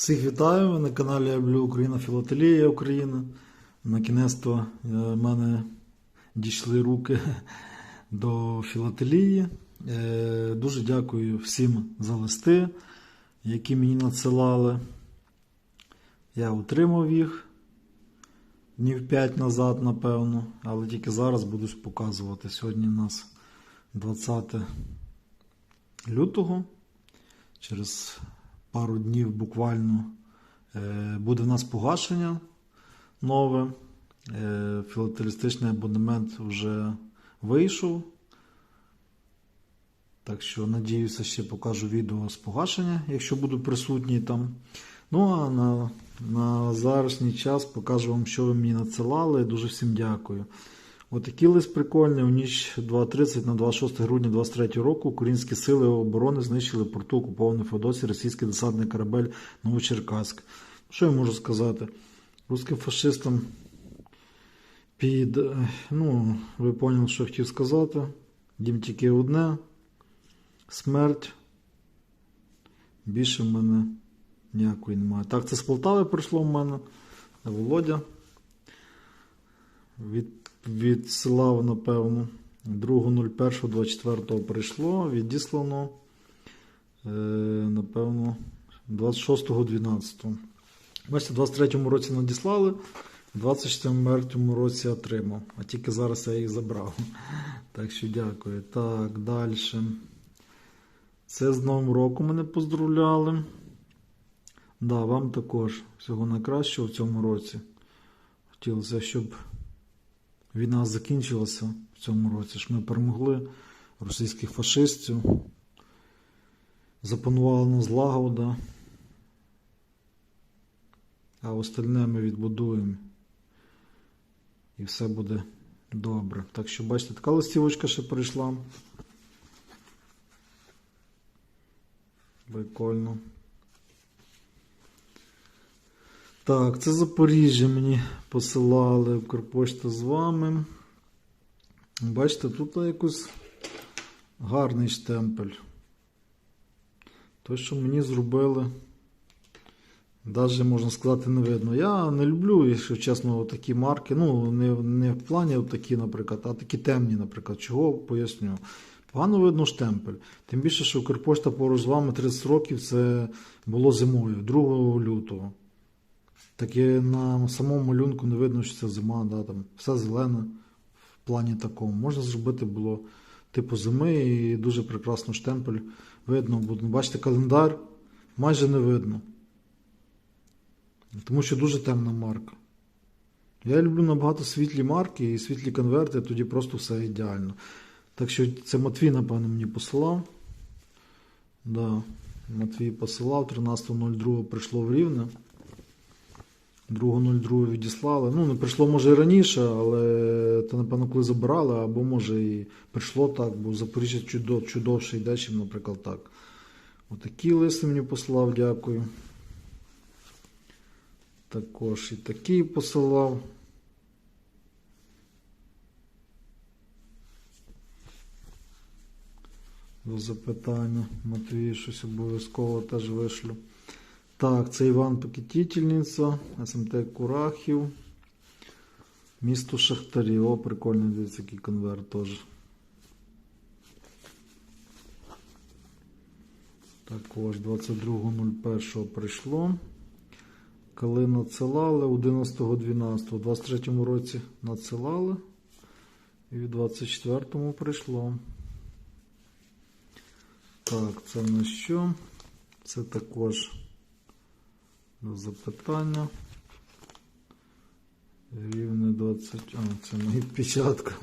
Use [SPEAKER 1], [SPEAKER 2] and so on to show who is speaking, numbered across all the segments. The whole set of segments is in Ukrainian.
[SPEAKER 1] Всіх вітаю на каналі Я люблю Україна Філателія Україна. На кінець-то е, в мене дійшли руки до філателії. Е, Дуже дякую всім за листи, які мені надсилали. Я отримав їх днів 5 назад, напевно, але тільки зараз буду показувати. Сьогодні у нас 20 лютого. Через пару днів буквально е, буде в нас погашення нове. Е, Філателістичний абонемент вже вийшов. Так що, надіюся, ще покажу відео з погашення, якщо буду присутній там. Ну а на, на зарашній час покажу вам, що ви мені надсилали. Дуже всім дякую. Отакий лист прикольний. У ніч 2.30 на 26 грудня 23 року українські сили оборони знищили порту окупованої Феодосії російський десантний корабель Новочеркаськ. Що я можу сказати? Русським фашистам під. е, Ну, ви поняли, що хотів сказати. Їм тільки одне. Смерть. Більше в мене ніякої немає. Так, це з Полтави прийшло в мене. Володя. Від, відсилав, напевно. 2.01.24 прийшло, відіслано, е, напевно, 26.12. Бачите, в 23-му році надіслали, в 24-му році отримав. А тільки зараз я їх забрав. Так що дякую. Так, далі. Це з Новим роком мене поздравляли. Да, вам також всього найкращого в цьому році. Хотілося, щоб війна закінчилася в цьому році, щоб ми перемогли російських фашистів. Запанувала нас злагода. А остальне ми відбудуємо. І все буде добре. Так що, бачите, така листівочка ще прийшла. Прикольно. Так, це Запоріжжя мені посилали Укрпошта з вами. Бачите, тут якийсь гарний штемпель. Той, що мені зробили, навіть можна сказати, не видно. Я не люблю, якщо чесно, такі марки. Ну, не, не в плані такі, наприклад, а такі темні, наприклад. Чого поясню. Погано видно штемпель. Тим більше, що Укрпошта поруч з вами 30 років це було зимою, 2 лютого. Так і на самому малюнку не видно, що це зима, да, там все зелене в плані такому. Можна зробити було типу зими і дуже прекрасно штемпель видно буде. Бачите, календар майже не видно. Тому що дуже темна марка. Я люблю набагато світлі марки і світлі конверти, тоді просто все ідеально. Так що це Матвій, напевно, мені посилав. Да, Матвій посилав, 13.02 прийшло в Рівне. 2.02 відіслали. Ну, не прийшло, може, і раніше, але то, напевно, коли забирали, або може і прийшло так, бо Запоріжжя чудо, чудовше йде, чим, наприклад, так. Отакий лист мені послав, дякую. Також і такий посилав. До запитання. Матвій щось обов'язково теж вишлю. Так, це Іван Пакетительниця, СМТ Курахів. Місто Шахтарі. О, прикольний дивіться, який конверт теж. Також 22.01 прийшло. Коли надсилали 11.12. У 23 році надсилали. І в 24-му прийшло. Так, це на що? Це також запитання. Рівне 20. А, це моя печатка.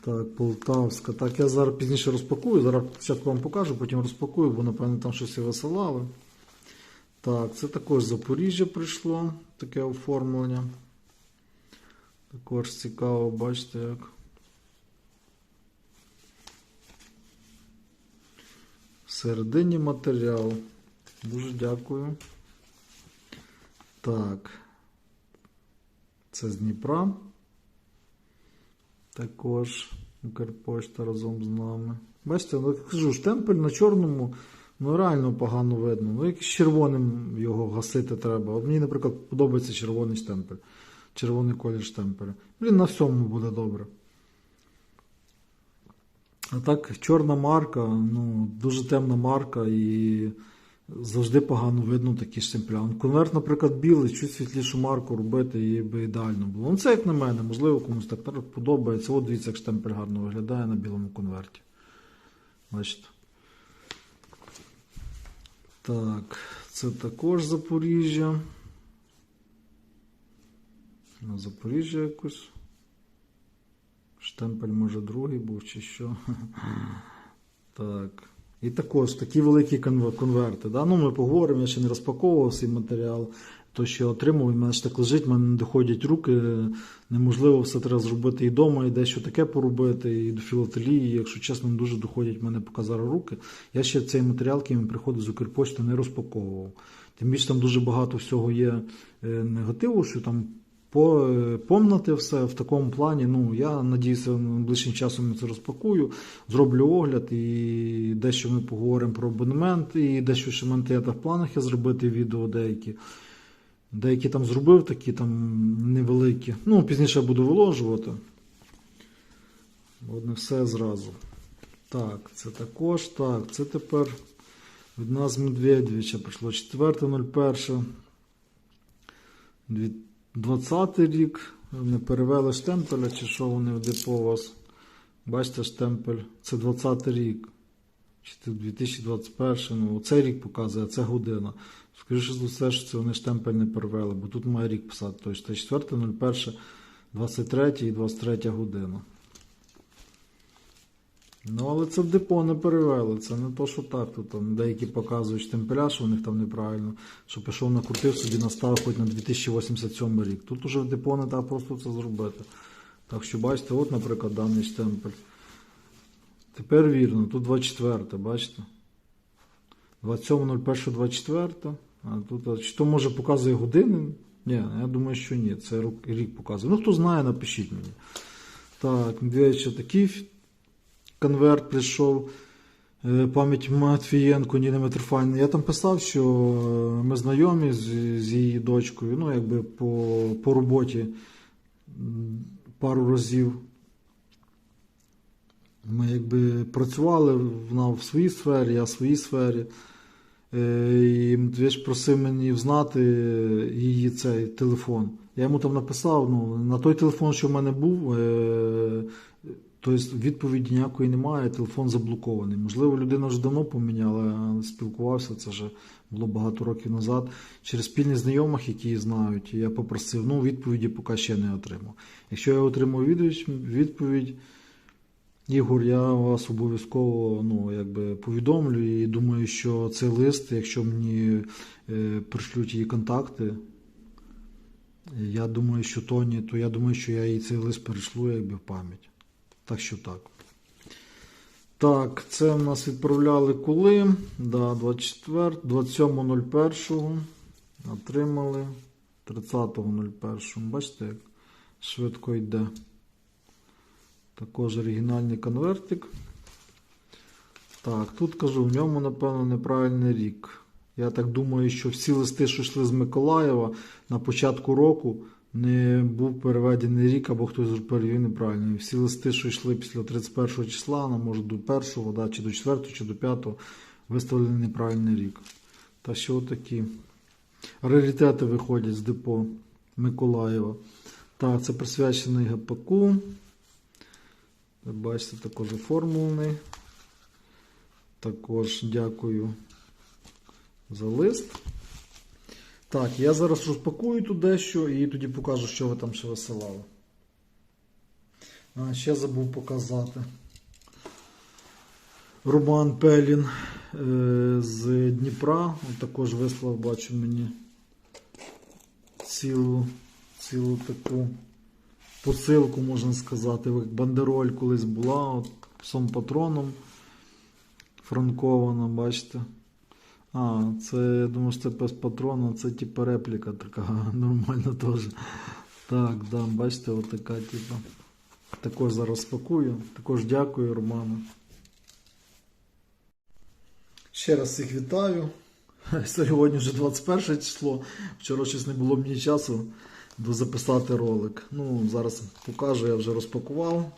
[SPEAKER 1] Так, Полтавська. Так, я зараз пізніше розпакую. Зараз спочатку вам покажу, потім розпакую, бо, напевно, там щось і висилали. Так, це також Запоріжжя прийшло таке оформлення. Також цікаво, бачите як. Всередині матеріал. Дуже дякую. Так. Це з Дніпра. Також Укрпошта разом з нами. Бачите, ну, кажу, штемпель на чорному. Ну реально погано видно. Ну, якось червоним його гасити треба. От мені, наприклад, подобається червоний штемпель. Червоний колір штемпеля. Він на всьому буде добре. А так, чорна марка, ну, дуже темна марка і завжди погано видно такі штемпеля. Ну, Конверт, наприклад, білий, чуть світлішу марку робити і би ідеально було. Ну, це як на мене, можливо, комусь так подобається. От дивіться, як штемпель гарно виглядає на білому конверті. Бачите? Так, це також Запоріжжя. На Запоріжжя якось. Штемпель, може, другий був чи що. Так. І також такі великі конверти. Да? Ну, ми поговоримо, я ще не розпаковував цей матеріал. То, що отримав, і мене ж так лежить, в мене не доходять руки. Неможливо все треба зробити і вдома, і дещо таке поробити, і до філателії. Якщо чесно, дуже доходять в мене поки зараз руки. Я ще цей матеріал, який мені приходить з Укрпочти, не розпаковував. Тим більше там дуже багато всього є е, негативу, що там е, помнити все в такому плані. Ну, я надіюся, найближчим часом я це розпакую, зроблю огляд і дещо ми поговоримо про абонемент, і дещо ще є в планах є зробити відео деякі. Деякі там зробив, такі там невеликі. Ну, пізніше я буду виложувати. От не все зразу. Так, це також. Так, це тепер від нас Медведєвича прийшло 4.01. 20 рік. Не перевели штемпеля, чи що вони в депо у вас. Бачите, штемпель. Це 20 рік. Чи 2021, ну цей рік показує, а це година. Скоріше за все, що це вони штемпель не перевели, бо тут має рік писати. Тобто це 4, 01, 23 і 23 година. Ну, але це в депо не перевели. Це не то, що так. Тут там деякі показують штемпеля, що у них там неправильно. Що пішов накрутив собі настав хоч на 2087 рік. Тут уже в депо не так просто це зробити. Так що бачите, от, наприклад, даний штемпель. Тепер вірно, тут 24, бачите? 27.01.24. А тут, чи то може показує години? Ні, я думаю, що ні. Це рік показує. Ну, хто знає, напишіть мені. Так, такий ф- конверт прийшов. Е, Пам'ять Матвієнко, Ніни Митрофанівни. Я там писав, що е, ми знайомі з, з її дочкою, ну, якби по, по роботі пару разів. Ми якби працювали вона в своїй сфері, я в своїй сфері. Е, І Матвієш просив мені взнати її цей телефон. Я йому там написав, ну, на той телефон, що в мене був, тобто відповіді ніякої немає, телефон заблокований. Можливо, людина вже давно поміняла, спілкувався, це вже було багато років назад. Через спільних знайомих, які її знають, я попросив, ну, відповіді поки ще не отримав. Якщо я отримав відповідь, відповідь Ігор, я вас обов'язково ну, якби, повідомлю і думаю, що цей лист, якщо мені е, пришлють її контакти, я думаю, що Тоні, то я думаю, що я їй цей лист перешлю якби в пам'ять. Так що так. Так, це в нас відправляли коли? Да, 24, 27.01. Отримали 30.01. Бачите, як швидко йде. Також оригінальний конвертик. Так, тут кажу, в ньому, напевно, неправильний рік. Я так думаю, що всі листи, що йшли з Миколаєва на початку року, не був переведений рік, або хтось перевів неправильно. І всі листи, що йшли після 31 числа, ну, може до 1, да, чи до 4, чи до 5, виставлений неправильний рік. Та що такі раритети виходять з депо Миколаєва. Так, це присвячений ГПКу. Бачите, також оформлений. Також дякую за лист. Так, я зараз розпакую тут дещо і тоді покажу, що ви там ще висилали. А, ще забув показати. Роман Пелін е, з Дніпра. От також вислав, бачу мені цілу, цілу таку посилку, можна сказати. Бандероль колись була, от, псом патроном франкована, бачите. А, це, я думаю, що це пес патрона, це типа репліка така нормальна теж. Так, да, бачите, от така, типа. Також зараз спакую. Також дякую, Роману. Ще раз всіх вітаю. Сьогодні вже 21 число. Вчора щось не було мені часу записати ролик. Ну, зараз покажу, я вже розпакував,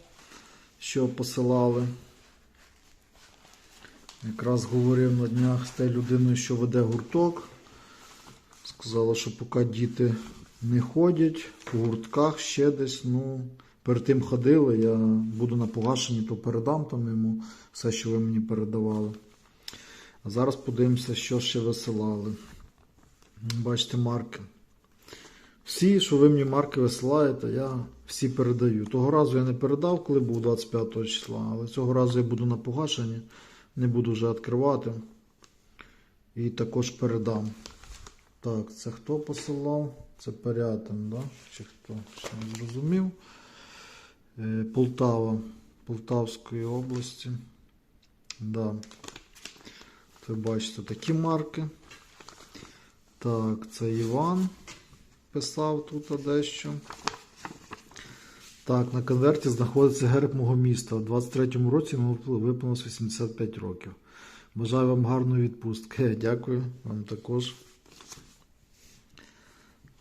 [SPEAKER 1] що посилали. Якраз говорив на днях з тією людиною, що веде гурток. Сказала, що поки діти не ходять по гуртках ще десь. Ну, перед тим ходили, я буду на погашенні, то передам там йому все, що ви мені передавали. А зараз подивимося, що ще висилали. Бачите, марки. Всі, що ви мені марки висилаєте, я всі передаю. Того разу я не передав, коли був 25 числа, але цього разу я буду на погашенні, не буду вже відкривати. І також передам. Так, це хто посилав? Це Порятин, да? Чи хто? Ще не зрозумів. Е, Полтава, Полтавської області. Да. Ви бачите такі марки. Так, це Іван писав тут дещо. Так, на конверті знаходиться герб мого міста. У 23-му році йому виповнилось 85 років. Бажаю вам гарної відпустки. Дякую вам також.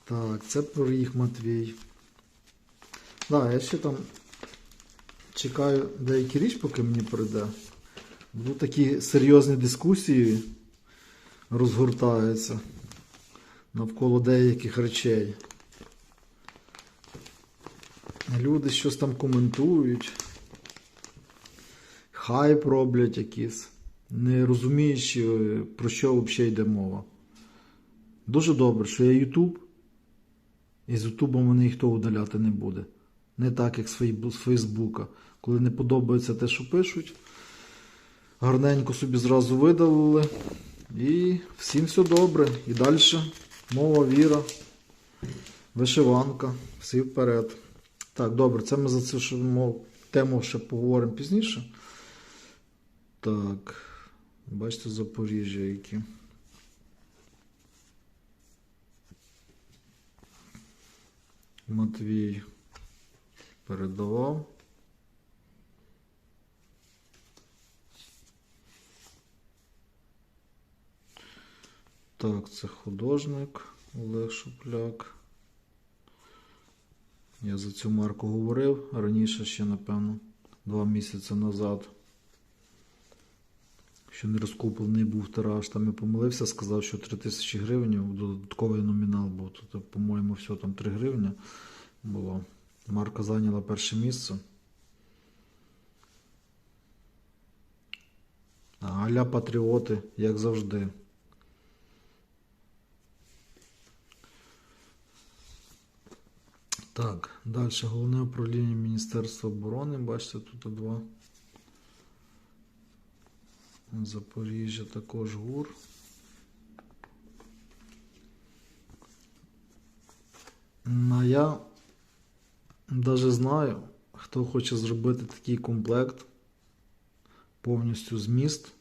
[SPEAKER 1] Так, це проріг Матвій. Так, я ще там чекаю деякі річ, поки мені прийде. Тут такі серйозні дискусії розгортаються навколо деяких речей. Люди щось там коментують, хайп роблять якийсь, не розуміючи, про що взагалі йде мова. Дуже добре, що є YouTube, і з YouTube мене ніхто удаляти не буде. Не так, як з Фейсбука. Коли не подобається те, що пишуть, гарненько собі зразу видалили. І всім все добре. І далі мова, віра, вишиванка, всі вперед. Так, добре, це ми за цю тему ще поговоримо пізніше. Так, бачите, Запоріжжя які. Матвій передавав. Так, це художник Олег Шупляк. Я за цю марку говорив раніше ще, напевно, два місяці назад. Що не розкуплений був тираж. Там я помилився, сказав, що 3 тисячі гривень, додатковий номінал був. Тут, по-моєму, все там 3 гривні було. Марка зайняла перше місце. Аля патріоти, як завжди. Так, далі головне управління Міністерства оборони. Бачите, тут два. Запоріжжя також ГУР. Ну, я навіть знаю, хто хоче зробити такий комплект повністю зміст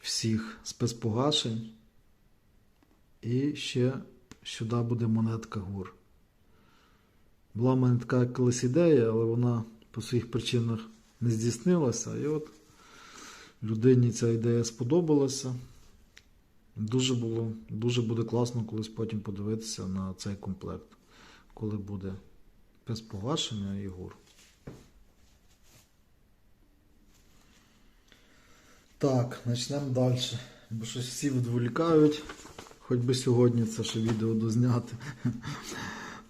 [SPEAKER 1] всіх спецпогашень. І ще сюди буде монетка ГУР. Була в мене така колись ідея, але вона по своїх причинах не здійснилася. І от людині ця ідея сподобалася. Дуже було, дуже буде класно колись потім подивитися на цей комплект, коли буде без погашення і гур. Так, почнемо далі. Бо щось всі відволікають. Хоч би сьогодні це ще відео дозняти.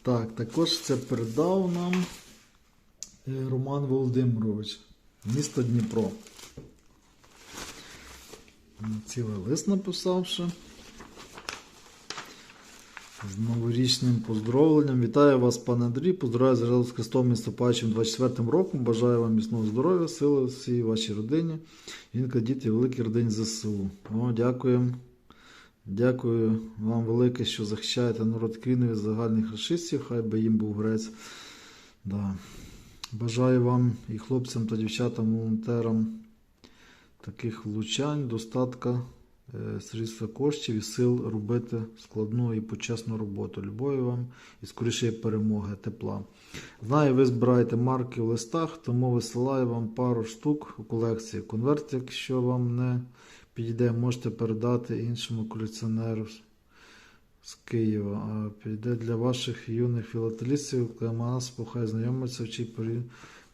[SPEAKER 1] Так, також це передав нам е, Роман Володимирович, місто Дніпро. Цілий лист написав ще. З новорічним поздоровленням. Вітаю вас, пане Андрій. Поздравляю з Разом з Христом наступаючим 24 роком. Бажаю вам міцного здоров'я, сили всій вашій родині. Жінка, діти, великій родині ЗСУ. О, дякуємо. Дякую вам велике, що захищаєте народ країни від загальних расистів, хай би їм був грець. Да. Бажаю вам і хлопцям та дівчатам, волонтерам таких влучань, достатка е, средства коштів і сил робити складну і почесну роботу. Любові вам і скоріше перемоги, тепла. Знаю, ви збираєте марки в листах, тому висилаю вам пару штук у колекції. Конверт, якщо вам не підійде, можете передати іншому колекціонеру з Києва. А підійде для ваших юних філателістів, нас похай знайомиться, вчить порів...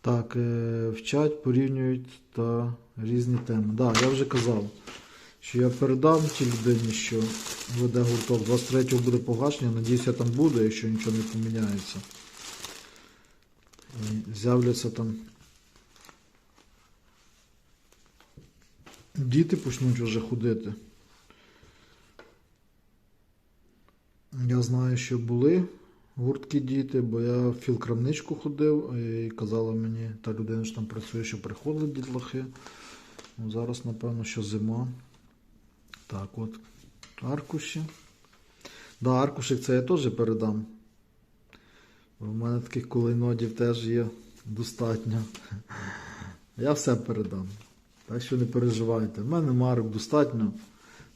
[SPEAKER 1] Так, е, вчать, порівнюють та різні теми. Так, да, я вже казав, що я передам тій людині, що веде гурток. 23-го буде погашення. Надіюсь, я там буду, якщо нічого не поміняється. І з'являться там. Діти почнуть вже ходити. Я знаю, що були гуртки діти, бо я в філкрамничку ходив і казала мені та людина, що там працює, що приходили дітлахи. Ну, зараз, напевно, що зима. Так, от аркуші. Да, аркушик це я теж передам. У мене таких колейнодів теж є достатньо. Я все передам. Так що не переживайте. У мене марок достатньо.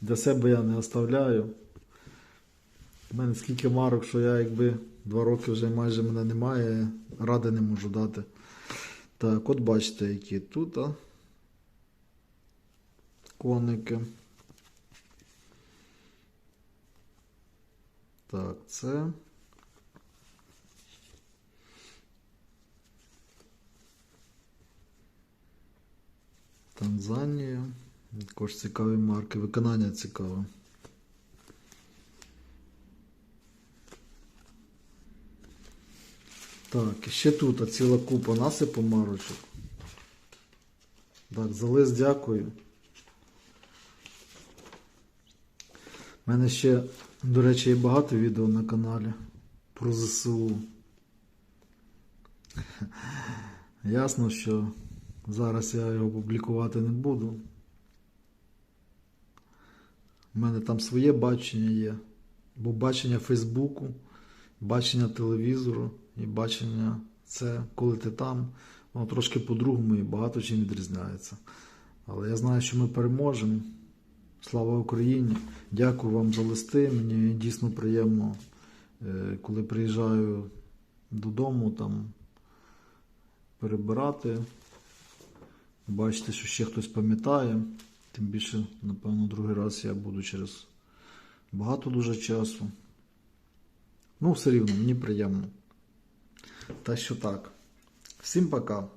[SPEAKER 1] Для себе я не оставляю. У мене скільки марок, що я якби два роки вже майже мене немає, ради не можу дати. Так, от бачите, які тут а? коники. Так, це. Танзанія. Також цікаві марки. Виконання цікаве. Так, і ще тут ціла купа насипу марочок. Так, за лист дякую. У мене ще, до речі, є багато відео на каналі про ЗСУ. Ясно, що зараз я його публікувати не буду. У мене там своє бачення є. Бо бачення Фейсбуку, бачення телевізору і бачення це, коли ти там, воно трошки по-другому і багато чим відрізняється. Але я знаю, що ми переможемо. Слава Україні! Дякую вам за листи. Мені дійсно приємно, е, коли приїжджаю додому там перебирати. Бачите, що ще хтось пам'ятає. Тим більше, напевно, другий раз я буду через багато дуже часу. Ну, все рівно, мені приємно. Та що так. Всім пока.